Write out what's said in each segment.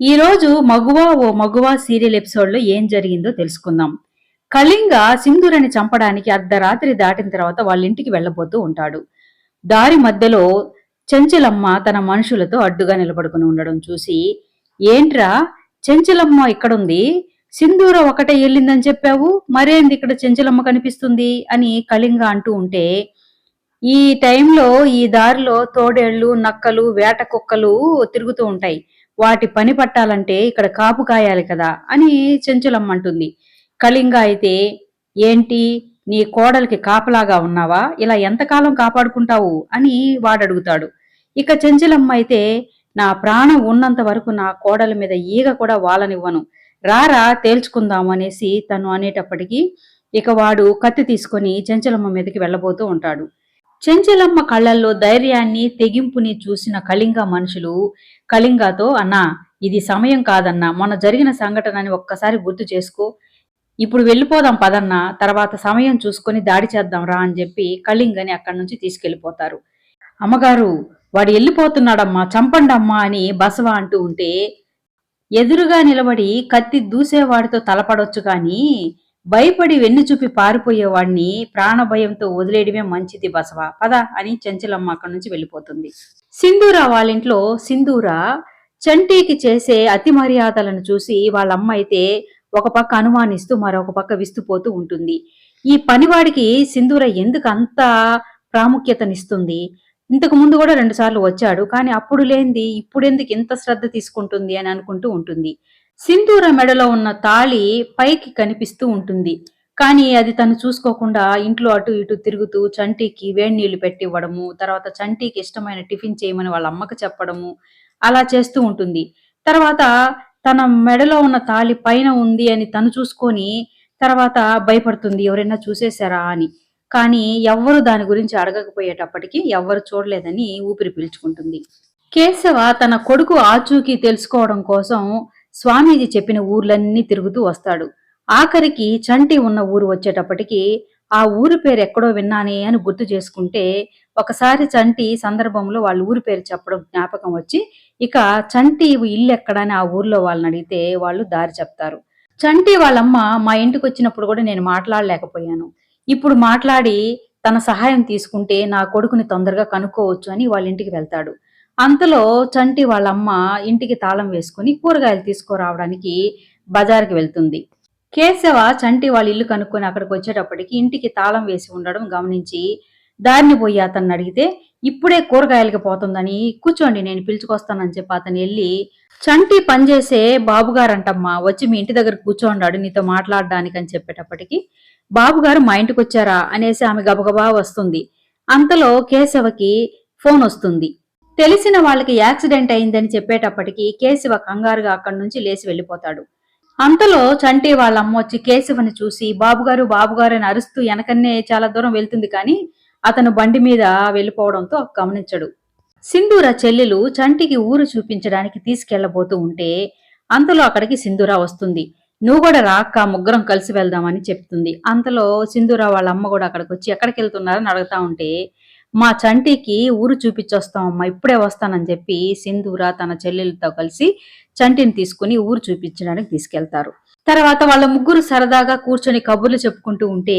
ఈరోజు మగువ ఓ మగువ సీరియల్ ఎపిసోడ్లో ఏం జరిగిందో తెలుసుకుందాం. కళింగ సింధూరని చంపడానికి అర్ధరాత్రి దాటిన తర్వాత వాళ్ళ ఇంటికి వెళ్ళబోతూ ఉంటాడు. దారి మధ్యలో చెంచలమ్మ తన మనుషులతో అడ్డుగా నిలబడుకుని ఉండడం చూసి ఏంట్రా చెంచలమ్మ ఇక్కడుంది? సింధూర ఒకటే వెళ్ళిందని చెప్పావు? మరేంది ఇక్కడ చెంచలమ్మ కనిపిస్తుంది? అని కళింగ అంటూ ఉంటే ఈ టైంలో ఈ దారిలో తోడేళ్ళు నక్కలు వేట కుక్కలు తిరుగుతూ ఉంటాయి. వాటి పని పట్టాలంటే ఇక్కడ కాపు కాయాలి కదా అని చెంచులమ్మ అంటుంది. కళింగ అయితే ఏంటి నీ కోడలికి కాపలాగా ఉన్నావా? ఇలా ఎంతకాలం కాపాడుకుంటావు? అని వాడడుగుతాడు. ఇక చెంచులమ్మ అయితే నా ప్రాణం ఉన్నంత వరకు నా కోడల మీద ఈగ కూడా వాలనివ్వను. రారా తేల్చుకుందాం అనేసి తను అనేటప్పటికీ ఇక వాడు కత్తి తీసుకొని చెంచలమ్మ మీదకి వెళ్ళబోతూ ఉంటాడు. చెంచలమ్మ కళ్ళల్లో ధైర్యాన్ని తెగింపుని చూసిన కళింగ మనుషులు కళింగతో అన్నా ఇది సమయం కాదన్నా మొన్న జరిగిన సంఘటనని ఒక్కసారి గుర్తు చేసుకో. ఇప్పుడు వెళ్ళిపోదాం పదన్న తర్వాత సమయం చూసుకొని దాడి చేద్దాం రా అని చెప్పి కళింగని అక్కడి నుంచి తీసుకెళ్ళిపోతారు అమ్మగారు వాడు వెళ్ళిపోతున్నాడమ్మా చంపండమ్మా అని బసవ అంటూ ఉంటే ఎదురుగా నిలబడి కత్తి దూసేవాడితో తలపడొచ్చు కానీ భయపడి వెన్ను చూపి పారిపోయేవాడిని ప్రాణభయంతో వదిలేయడమే మంచిది బసవ. పద అని చెంచలమ్మ అక్కడి నుంచి వెళ్ళిపోతుంది. సింధూర వాళ్ళింట్లో సింధూర చంటీకి చేసే అతి మర్యాదలను చూసి వాళ్ళమ్మ అయితే ఒక పక్క అనుమానిస్తూ మరొక పక్క విస్తుపోతూ ఉంటుంది. ఈ పనివాడికి సింధూర ఎందుకు అంత ప్రాముఖ్యతనిస్తుంది? ఇంతకు ముందు కూడా రెండుసార్లు వచ్చాడు కానీ అప్పుడు లేనిది ఇప్పుడెందుకు ఇంత శ్రద్ధ తీసుకుంటుంది అని అనుకుంటూ ఉంటుంది. సింధూర మెడలో ఉన్న తాళి పైకి కనిపిస్తూ ఉంటుంది. కానీ అది తను చూసుకోకుండా ఇంట్లో అటు ఇటు తిరుగుతూ చంటికి వేడి నీళ్ళు పెట్టివ్వడము తర్వాత చంటికి ఇష్టమైన టిఫిన్ చేయమని వాళ్ళ అమ్మకి చెప్పడము అలా చేస్తూ ఉంటుంది. తర్వాత తన మెడలో ఉన్న తాళి పైన ఉంది అని తను చూసుకొని తర్వాత భయపడుతుంది ఎవరైనా చూసేశారా? అని. కానీ ఎవ్వరు దాని గురించి అడగకపోయేటప్పటికి ఎవ్వరు చూడలేదని ఊపిరి పీల్చుకుంటుంది. కేశవ తన కొడుకు ఆచూకీ తెలుసుకోవడం కోసం స్వామీజీ చెప్పిన ఊర్లన్నీ తిరుగుతూ వస్తాడు. ఆఖరికి చంటి ఉన్న ఊరు వచ్చేటప్పటికి ఆ ఊరి పేరు ఎక్కడో విన్నానే అని గుర్తు చేసుకుంటే ఒకసారి చంటి సందర్భంలో వాళ్ళ ఊరి పేరు చెప్పడం జ్ఞాపకం వచ్చి ఇక చంటి ఇల్లు ఎక్కడని ఆ ఊర్లో వాళ్ళని అడిగితే వాళ్ళు దారి చెప్తారు. చంటి వాళ్ళమ్మ మా ఇంటికి వచ్చినప్పుడు కూడా నేను మాట్లాడలేకపోయాను. ఇప్పుడు మాట్లాడి తన సహాయం తీసుకుంటే నా కొడుకుని తొందరగా కనుక్కోవచ్చు అని వాళ్ళ ఇంటికి వెళ్తాడు. అంతలో చంటి వాళ్ళమ్మ ఇంటికి తాళం వేసుకుని కూరగాయలు తీసుకురావడానికి బజార్కి వెళ్తుంది. కేశవ చంటి వాళ్ళ ఇల్లు కనుక్కొని అక్కడికి వచ్చేటప్పటికి ఇంటికి తాళం వేసి ఉండడం గమనించి దారిని పోయి అతన్ని అడిగితే ఇప్పుడే కూరగాయలకి పోతుందని కూర్చోండి నేను పిలుచుకొస్తానని చెప్పి అతను వెళ్ళి చంటి పనిచేసే బాబుగారంటమ్మా వచ్చి మీ ఇంటి దగ్గర కూర్చోండాడు నీతో మాట్లాడడానికి అని చెప్పేటప్పటికి బాబుగారు మా ఇంటికి వచ్చారా? అనేసి ఆమె గబగబా వస్తుంది. అంతలో కేశవకి ఫోన్ వస్తుంది. తెలిసిన వాళ్ళకి యాక్సిడెంట్ అయిందని చెప్పేటప్పటికి కేశవ కంగారుగా అక్కడి నుంచి లేచి వెళ్ళిపోతాడు. అంతలో చంటి వాళ్ళ అమ్మ వచ్చి కేశవని చూసి బాబుగారు బాబుగారు అని అరుస్తూ వెనకన్నే చాలా దూరం వెళ్తుంది కానీ అతను బండి మీద వెళ్ళిపోవడంతో గమనించడు. సింధూర చెల్లెలు చంటికి ఊరు చూపించడానికి తీసుకెళ్ళబోతూ ఉంటే అంతలో అక్కడికి సింధూర వస్తుంది. నువ్వు కూడా రాక్క ముగ్గురం కలిసి వెళ్దామని చెప్తుంది. అంతలో సింధూర వాళ్ళ అమ్మ కూడా అక్కడికి వచ్చి ఎక్కడికి వెళ్తున్నారని అడుగుతా ఉంటే మా చంటికి ఊరు చూపించొస్తామమ్మా ఇప్పుడే వస్తానని చెప్పి సింధూర తన చెల్లెలతో కలిసి చంటిని తీసుకుని ఊరు చూపించడానికి తీసుకెళ్తారు. తర్వాత వాళ్ళ ముగ్గురు సరదాగా కూర్చొని కబుర్లు చెప్పుకుంటూ ఉంటే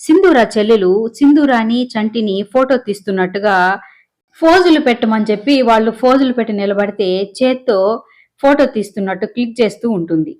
సింధూర చెల్లెలు సింధూరాని చంటిని ఫోటో తీస్తున్నట్టుగా ఫోజులు పెట్టమని చెప్పి వాళ్ళు ఫోజులు పెట్టి నిలబడితే చేత్తో ఫోటో తీస్తున్నట్టు క్లిక్ చేస్తూ ఉంటుంది.